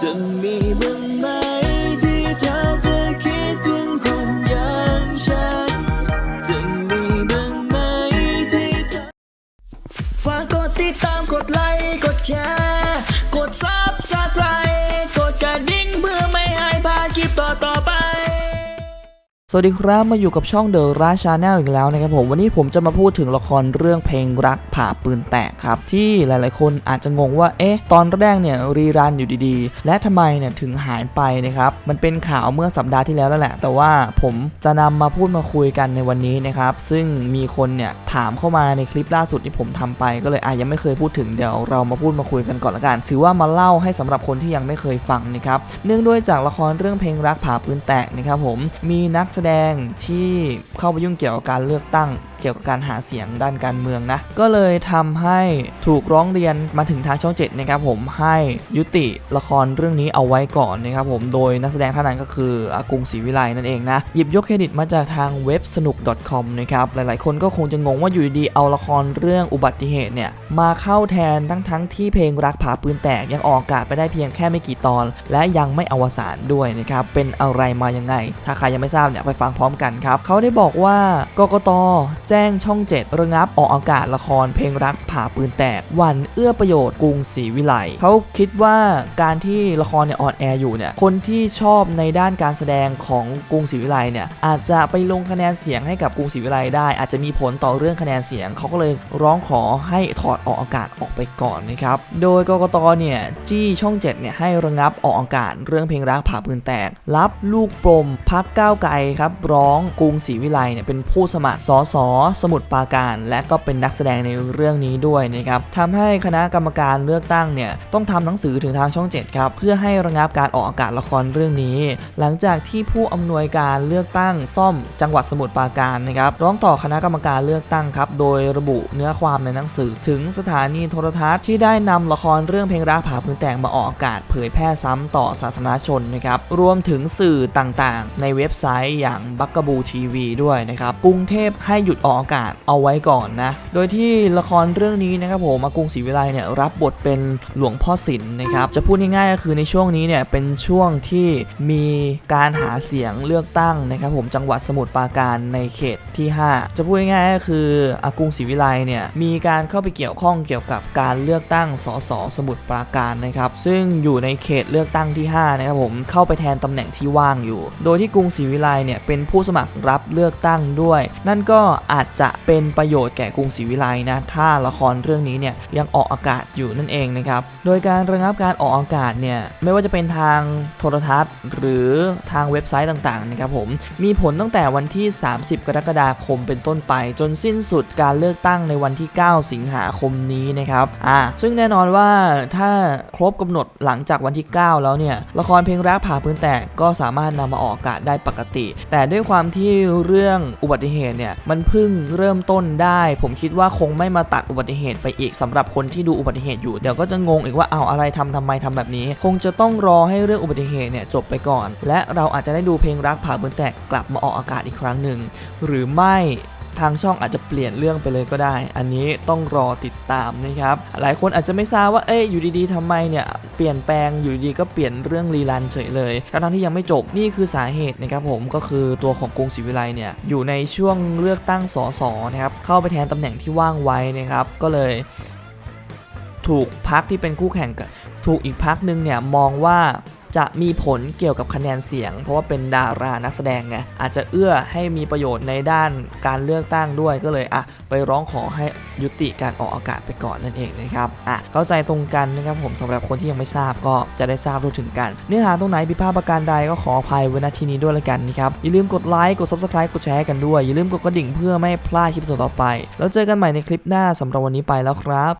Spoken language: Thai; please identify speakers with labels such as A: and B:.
A: จะมีบ้างไหมที่เธอจะคิดถึงคนอย่างฉัน จะมีบ้างไหมที่เธอฝากกดติดตามกดไลค์กดแชร์ กดซับสไครต์กดกระดิ่งเพื่อไม่ให้พลาดคลิปต่อๆ
B: สวัสดีครับมาอยู่กับช่องเดอะราชาแนลอีกแล้วนะครับผมวันนี้ผมจะมาพูดถึงละครเรื่องเพลงรักผ่าปืนแตกครับ ที่หลายๆ คนอาจจะงงว่าเอ๊ะตอนแรกเนี่ยรีรันอยู่ดีๆ และทำไมเนี่ยถึงหายไปนะครับมันเป็นข่าวเมื่อสัปดาห์ที่แล้วแล้วแหละ แต่ว่าผมจะนำมาพูดมาคุยกันในวันนี้นะครับซึ่งมีคนเนี่ยถามเข้ามาในคลิปล่าสุดที่ผมทำไป ก็เลยอายังไม่เคยพูดถึงเดี๋ยวเรามาพูดมาคุยกันก่อนละกัน ถือว่ามาเล่าให้สำหรับคนที่ยังไม่เคยฟังนะครับเนื่องด้วยจากละครเรื่องเพลงรักผ่าปืนแตกนะครับผมมีนักดงที่เข้าไปยุ่งเกี่ยวกับการเลือกตั้ง เกี่ยวกับการหาเสียงด้านการเมืองนะ ก็เลยทำให้ถูกร้องเรียนมาถึงทางช่อง 7 นะครับผมให้ยุติละครเรื่องนี้เอาไว้ก่อนนะครับผมโดยนักแสดงท่านนั้นก็คืออากุงศรีวิไลนั่นเองนะ หยิบยกเครดิตมาจากทางเว็บสนุก .com นะครับ หลายๆ คนก็คงจะงงว่าอยู่ดีๆเอาละครเรื่องอุบัติเหตุเนี่ยมาเข้าแทนทั้งทั้งที่เพลงรักผาปืนแตกยังออกอากาศไปได้เพียงแค่ไม่กี่ตอน และยังไม่อวสานด้วยนะครับเป็นอะไรมายังไง ถ้าใครยังไม่ทราบเนี่ยไปฟังพร้อมกันครับเขาได้บอกว่ากกตแจ้งช่อง 7 ระงับออกอากาศละครเพลงรักผ่าปืนแตกวันเอื้อประโยชน์กรุงศรีวิไลเขาคิดว่าการที่ละครเนี่ยออนแอร์อยู่เนี่ยคนที่ชอบในด้านการแสดงของกรุงศรีวิไลเนี่ยอาจจะไปลงคะแนนเสียงให้กับกรุงศรีวิไลได้ อาจจะมีผลต่อเรื่องคะแนนเสียงเขาก็เลยร้องขอให้ถอดออกอากาศออกไปก่อนนะครับโดยกกตเนี่ยจี้ช่อง7เนี่ยให้ระงับออกอากาศเรื่องเพลงรักผ่าปืนแตก รับลูกปลมพักก้าวไกลครับร้องกรุงศรีวิไลเนี่ยเป็นผู้สมัครสสสมุทรปราการ และก็เป็นนักแสดงในเรื่องนี้ด้วยนะครับทำให้คณะกรรมการเลือกตั้งเนี่ยต้องทำหนังสือถึงทางช่อง 7 ครับ เพื่อให้ระงับการออกอากาศละครเรื่องนี้ หลังจากที่ผู้อำนวยการเลือกตั้งซ่อมจังหวัดสมุทรปราการนะครับร้องต่อคณะกรรมการเลือกตั้งครับโดยระบุเนื้อความในหนังสือถึงสถานีโทรทัศน์ที่ได้นำละครเรื่องเพลงรักผาพื้นแตกมาออกอากาศเผยแพร่ซ้ำต่อสาธารณชนนะครับรวมถึงสื่อต่างๆ ในเว็บไซต์อย่างบักกบูทีวีด้วยนะครับกรุงเทพให้หยุดออกอากาศเอาไว้ก่อนนะ โดยที่ละครเรื่องนี้นะครับผมอากรุงศรีวิไลเนี่ยรับบทเป็นหลวงพ่อศิลป์นะครับ จะพูดง่ายๆก็คือในช่วงนี้เนี่ยเป็นช่วงที่มีการหาเสียงเลือกตั้งนะครับผมจังหวัดสมุทรปราการในเขตที่ 5 จะพูดง่ายๆก็คืออากรุงศรีวิไลเนี่ยมีการเข้าไปเกี่ยวข้องเกี่ยวกับการเลือกตั้งสสสมุทรปราการนะครับซึ่งอยู่ในเขตเลือกตั้งที่5นะครับผมเข้าไปแทนตำแหน่งที่ว่างอยู่ โดยที่กรุงศรีวิไลเนี่ยเป็นผู้สมัครรับเลือกตั้งด้วย นั่นก็อาจจะเป็นประโยชน์แก่กรุงศรีวิไลนะถ้าละครเรื่องนี้เนี่ยยังออกอากาศอยู่นั่นเองนะครับโดยการระงับการออกอากาศเนี่ยไม่ว่าจะเป็นทางโทรทัศน์ หรือทางเว็บไซต์ต่างๆนะครับผมมีผลตั้งแต่วันที่ 30 กรกฎาคมเป็นต้นไป จนสิ้นสุดการเลือกตั้งในวันที่ 9 สิงหาคมนี้นะครับอ่าซึ่งแน่นอนว่าถ้าครบกำหนดหลังจากวันที่ 9 แล้วเนี่ยละครเพลงรักผ่าพื้นแตกก็สามารถนำมาออกอากาศได้ปกติ แต่ด้วยความที่เรื่องอุบัติเหตุเนี่ยมันเพิ่งเริ่มต้นได้ ผมคิดว่าคงไม่มาตัดอุบัติเหตุไปอีกสำหรับคนที่ดูอุบัติเหตุอยู่ เดี๋ยวก็จะงงอีกว่าเอาอะไรทำทำไมทำแบบนี้ คงจะต้องรอให้เรื่องอุบัติเหตุเนี่ยจบไปก่อน และเราอาจจะได้ดูเพลงรักผ่าบนแตกกลับมาออกอากาศอีกครั้งหนึ่งหรือไม่ ทางช่องอาจจะเปลี่ยนเรื่องไปเลยก็ได้ อันนี้ต้องรอติดตามนะครับ หลายคนอาจจะไม่ทราบว่า เอ้ยอยู่ดีๆทำไมเนี่ย เปลี่ยนแปลง อยู่ดีๆก็เปลี่ยนเรื่องรีรันเฉยเลยทั้งที่ยังไม่จบ นี่คือสาเหตุนะครับผม ก็คือตัวของกรุงศรีวิไลเนี่ย อยู่ในช่วงเลือกตั้งสสนะครับ เข้าไปแทนตำแหน่งที่ว่างไว้นะครับ ก็เลย ถูกพักที่เป็นคู่แข่งถูกอีกพักหนึ่งเนี่ยมองว่า จะมีผลเกี่ยวกับคะแนนเสียง เพราะว่าเป็นดารานักแสดงไงอาจจะเอื้อให้มีประโยชน์ในด้านการเลือกตั้งด้วยก็เลยอะไปร้องขอให้ยุติการออกอากาศไปก่อนนั่นเองนะครับอะเข้าใจตรงกันนะครับผมสำหรับคนที่ยังไม่ทราบก็จะได้ทราบรู้ถึงกันเนื้อหาตรงไหนผิดพลาดประการใดก็ขออภัยไว้ณที่นี้ด้วยละกันนะครับอย่าลืมกดไลค์กด subscribe กดแชร์กันด้วยอย่าลืมกดกระดิ่งเพื่อไม่พลาดคลิปต่อไป แล้วเจอกันใหม่ในคลิปหน้าสำหรับวันนี้ไปแล้วครับ